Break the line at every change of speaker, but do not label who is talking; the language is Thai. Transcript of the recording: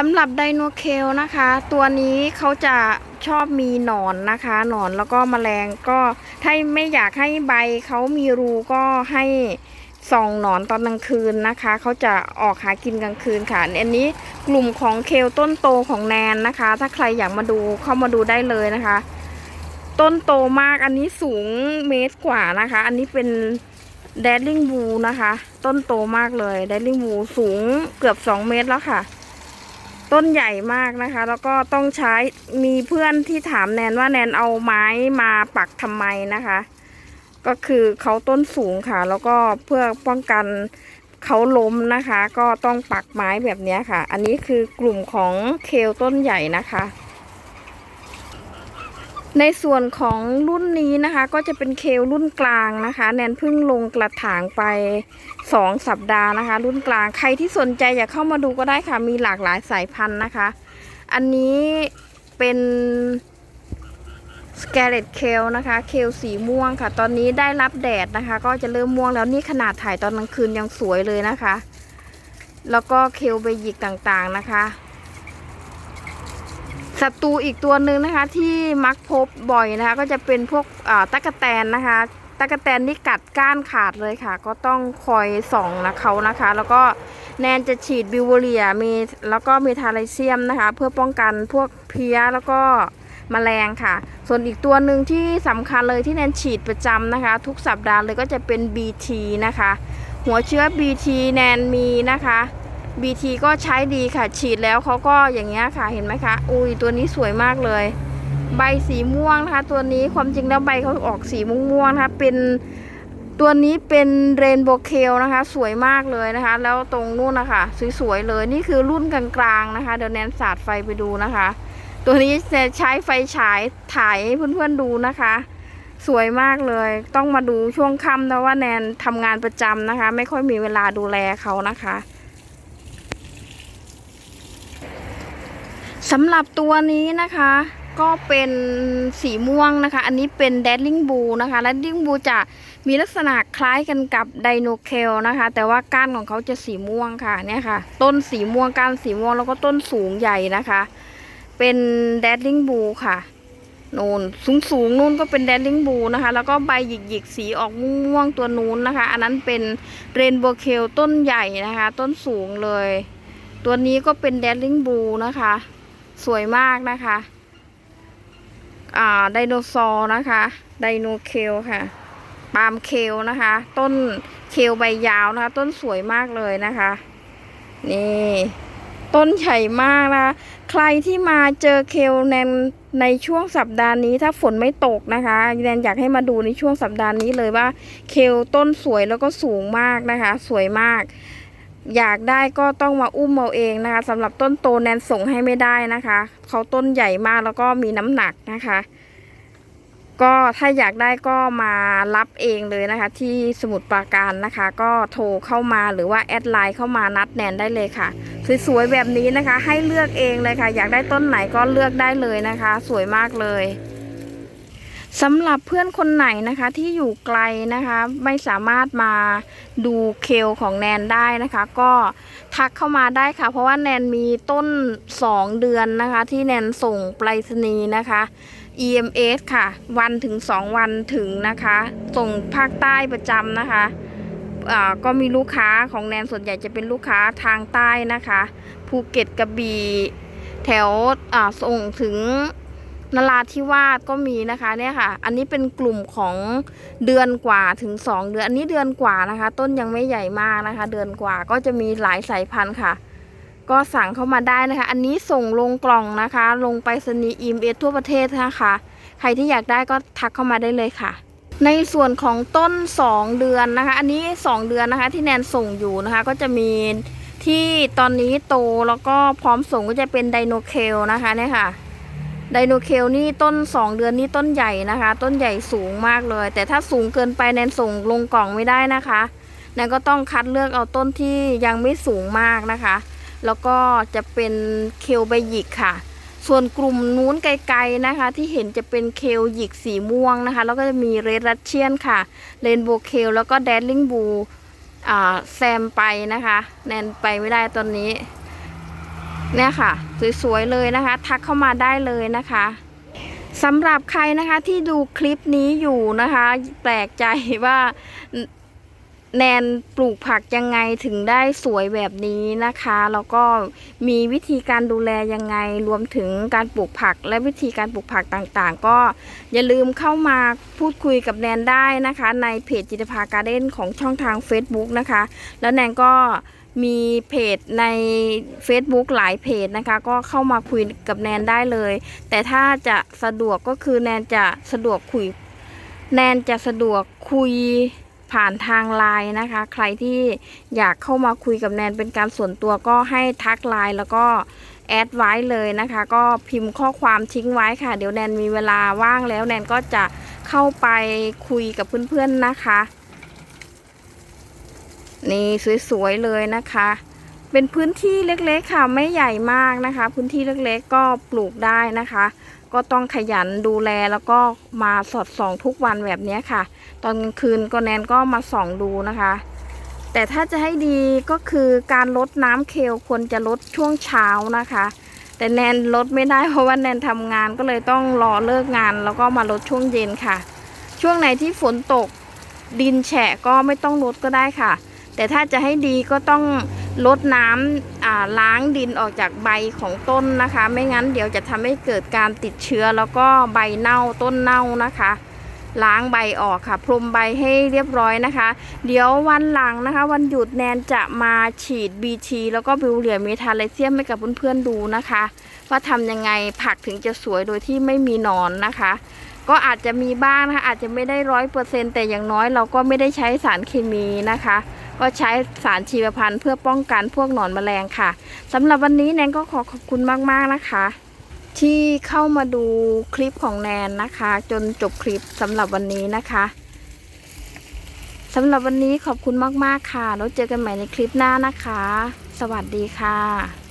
สำหรับไดโนเคลนะคะ ตัวนี้เขาจะชอบมีหนอนนะคะหนอนแล้วก็แมลงก็ถ้าไม่อยากให้ใบเขามีรูก็ให้ส่องหนอนตอนกลางคืนนะคะ เขาจะออกหากินกลางคืนค่ะ อันนี้กลุ่มของเคลต้นโตของแนนนะคะ ถ้าใครอยากมาดูเข้ามาดูได้เลยนะคะ ต้นโตมากอันนี้สูงเมตรกว่านะคะ อันนี้เป็นแดดลิงบูนะคะ ต้นโตมากเลยแดดลิงบูสูงเกือบ 2 เมตรแล้วค่ะ ต้นใหญ่มากนะคะ แล้วก็ต้องใช้มีเพื่อนที่ถามแนนว่าแนนเอาไม้มาปักทำไมนะคะ ก็คือเขาต้นสูงค่ะ แล้วก็เพื่อป้องกันเขาล้มนะคะ ก็ต้องปักไม้แบบนี้ค่ะ อันนี้คือกลุ่มของเคลต้นใหญ่นะคะ ในส่วนของรุ่นนี้นะคะ ก็จะเป็นเคลรุ่นกลางนะคะ แนนเพิ่งลงกระถางไป 2 สัปดาห์นะคะ รุ่นกลางใครที่สนใจอยากเข้ามาดูก็ได้ค่ะ มีหลากหลายสายพันธุ์นะคะ อันนี้เป็นสแกเลตเคลนะคะ เคลสีม่วงค่ะ ตอนนี้ได้รับแดดนะคะ ก็จะเริ่มม่วงแล้วนี่ขนาดถ่ายตอนกลางคืนยังสวยเลยนะคะ แล้วก็เคลเบยิกต่างๆนะคะ ศัตรูอีกตัวหนึ่งนะคะที่มักพบบ่อยนะคะ ก็จะเป็นพวกตั๊กแตนนะคะตั๊กแตนนี่กัดก้านขาดเลยค่ะ ก็ต้องคอยส่องนะเขานะคะ แล้วก็แนนจะฉีดบิวเวอรียมีแล้วก็มีทาไลเซียมนะคะ เพื่อป้องกันพวกเพี้ยแล้วก็แมลงค่ะ ส่วนอีกตัวหนึ่งที่สำคัญเลยที่แนนฉีดประจำนะคะ ทุกสัปดาห์เลยก็จะเป็น BT นะคะ หัวเชื้อ BT แนนมีนะคะ BT ก็ใช้ดีค่ะ ฉีดแล้วเขาก็อย่างเงี้ยค่ะเห็นไหมคะ อุ้ยตัวนี้สวยมากเลย ใบสีม่วงนะคะ ตัวนี้ความจริงแล้วใบเขาออกสีม่วงๆนะคะเป็นตัวนี้เป็นเรนโบว์เคลนะคะ สวยมากเลยนะคะ แล้วตรงนู้นนะคะสวยๆเลยนี่คือรุ่นกลางๆนะคะ เดี๋ยวแนนสาดไฟไปดูนะคะ ตัวนี้จะใช้ไฟฉายถ่ายให้เพื่อนๆดูนะคะ สวยมากเลย ต้องมาดูช่วงค่ำแต่ว่าแนนทำงานประจำนะคะ ไม่ค่อยมีเวลาดูแลเขานะคะ สำหรับตัวนี้นะคะ ก็เป็นสีม่วงนะคะ อันนี้เป็นแดดลิงบูนะคะแดดลิงบูจะมีลักษณะคล้ายกันกับไดโนเคลนะคะ แต่ว่าก้านของเขาจะสีม่วงค่ะเนี่ยค่ะ ต้นสีม่วงก้านสีม่วงแล้วก็ต้นสูงใหญ่นะคะ เป็นแดดลิงบูค่ะนูนสูงสูงนู่นก็เป็นแดดลิงบูนะคะ แล้วก็ใบหยิกหยิกสีออกม่วงตัวนู้นนะคะ อันนั้นเป็นเรนโบว์เคลต้นใหญ่นะคะ ต้นสูงเลย ตัวนี้ก็เป็นแดดลิงบูนะคะ สวยมากนะคะอ่าไดโนเสาร์นะคะ ไดโนเคลค่ะ ปาล์มเคลนะคะ ต้นเคลใบยาวนะคะ ต้นสวยมากเลยนะคะ นี่ ต้นใหญ่มากนะคะ ใครที่มาเจอเคลแนนในช่วงสัปดาห์นี้ถ้าฝนไม่ตกนะคะแนนอยากให้มาดูในช่วงสัปดาห์นี้เลยว่า เคลต้นสวยแล้วก็สูงมากนะคะ สวยมาก อยากได้ก็ต้องมาอุ้มเอาเองนะคะสำหรับต้นโตแนนส่งให้ไม่ได้นะคะเขาต้นใหญ่มากแล้วก็มีน้ำหนักนะคะ ก็ถ้าอยากได้ก็มารับเองเลยนะคะ ที่สมุทรปราการนะคะ ก็โทรเข้ามาหรือว่าแอดไลน์เข้ามานัดแนนได้เลยค่ะ สวยๆแบบนี้นะคะ ให้เลือกเองเลยค่ะ อยากได้ต้นไหนก็เลือกได้เลยนะคะ สวยมากเลย สำหรับเพื่อนคนไหนนะคะที่อยู่ไกลนะคะไม่สามารถมาดูเคลของแนนได้นะคะ ก็ทักเข้ามาได้ค่ะ เพราะว่าแนนมีต้น 2 เดือนนะคะ ที่แนนส่งไปรษณีย์นะคะ EMS ค่ะ วันถึง 2 วันถึงนะคะ ส่งภาคใต้ประจำนะคะก็มีลูกค้าของแนนส่วนใหญ่จะเป็นลูกค้าทางใต้นะคะภูเก็ตกระบี่แถวส่งถึง นราธิวาสก็มีนะคะเนี่ยค่ะ อันนี้เป็นกลุ่มของเดือนกว่าถึง 2 เดือน อันนี้เดือนกว่านะคะ ต้นยังไม่ใหญ่มากนะคะ เดือนกว่าก็จะมีหลายสายพันธุ์ค่ะ ก็สั่งเข้ามาได้นะคะ อันนี้ส่งลงกล่องนะคะ ลงไปสนีอีมเอทั่วประเทศนะคะ ใครที่อยากได้ก็ทักเข้ามาได้เลยค่ะ ในส่วนของต้น 2 เดือนนะคะ อันนี้ 2 เดือนนะคะ ที่แนนส่งอยู่นะคะ ก็จะมีที่ตอนนี้โตแล้วก็พร้อมส่งก็จะเป็นไดโนเคลนะคะเนี่ยค่ะ ไดโนเคลนี่ต้น 2 เดือนนี่ต้นใหญ่นะคะ ต้นใหญ่สูงมากเลย แต่ถ้าสูงเกินไปแนนส่งลงกล่องไม่ได้นะคะแนนก็ต้องคัดเลือกเอาต้นที่ยังไม่สูงมากนะคะ แล้วก็จะเป็นเคลใบหยิกค่ะ ส่วนกลุ่มนู้นไกลๆนะคะ ที่เห็นจะเป็นเคลหยิกสีม่วงนะคะ แล้วก็จะมีเรดรัชเชียนค่ะเรนโบว์เคลแล้วก็แดดลิงบูแซมไปนะคะ แนนไปไม่ได้ตอนนี้ เนี่ยค่ะ สวยๆเลยนะคะ ทักเข้ามาได้เลยนะคะสำหรับใครนะคะที่ดูคลิปนี้อยู่นะคะ แปลกใจว่า แนนปลูกผักยังไงถึงได้สวยแบบนี้นะคะ แล้วก็มีวิธีการดูแลยังไงรวมถึงการปลูกผักและวิธีการปลูกผักต่างๆ ก็อย่าลืมเข้ามาพูดคุยกับแนนได้นะคะ ในเพจจิตภาการ์เด้นของช่องทาง Facebook นะคะ แล้วแนนก็มีเพจใน Facebook หลายเพจนะคะ ก็เข้ามาคุยกับแนนได้เลย แต่ถ้าจะสะดวกก็คือแนนจะสะดวกคุย แนนจะสะดวกคุย ผ่านทางไลน์นะคะ ใครที่อยากเข้ามาคุยกับแนนเป็นการส่วนตัวก็ให้ทักไลน์แล้วก็แอดไว้เลยนะคะ ก็พิมพ์ข้อความทิ้งไว้ค่ะ เดี๋ยวแนนมีเวลาว่างแล้วแนนก็จะเข้าไปคุยกับเพื่อนๆนะคะ นี่สวยๆเลยนะคะ เป็นพื้นที่เล็กๆค่ะไม่ใหญ่มากนะคะ พื้นที่เล็กๆก็ปลูกได้นะคะ ก็ต้องขยันดูแลแล้วก็มาสอดส่องทุกวันแบบนี้ค่ะ ตอนกลางคืนก็แนนก็มาส่องดูนะคะ แต่ถ้าจะให้ดีก็คือการลดน้ำเคลควรจะลดช่วงเช้านะคะ แต่แนนลดไม่ได้เพราะว่าแนนทำงานก็เลยต้องรอเลิกงาน แล้วก็มาลดช่วงเย็นค่ะ ช่วงไหนที่ฝนตกดินแฉะก็ไม่ต้องลดก็ได้ค่ะ แต่ถ้าจะให้ดีก็ต้องลดน้ำอ่า ล้างดินออกจากใบของต้นนะคะ ไม่งั้นเดี๋ยวจะทำให้เกิดการติดเชื้อแล้วก็ใบเน่าต้นเน่านะคะ ล้างใบออกค่ะพรมใบให้เรียบร้อยนะคะ เดี๋ยววันหลังนะคะ วันหยุดแนนจะมาฉีด BT แล้วก็บิวเลียเมทาไลเซียมให้กับเพื่อนๆดูนะคะว่าทำยังไงผักถึงจะสวยโดยที่ไม่มีหนอนนะคะ ก็อาจจะมีบ้างนะคะอาจจะไม่ได้ร้อยเปอร์เซ็นแต่อย่างน้อยเราก็ไม่ได้ใช้สารเคมีนะคะ ก็ใช้สารชีวพันธุ์เพื่อป้องกันพวกหนอนแมลงค่ะสำหรับวันนี้แนนก็ขอขอบคุณมากๆนะคะ ที่เข้ามาดูคลิปของแนนนะคะ จนจบคลิปสำหรับวันนี้นะคะสำหรับวันนี้ขอบคุณมากๆค่ะ แล้วเจอกันใหม่ในคลิปหน้านะคะ สวัสดีค่ะ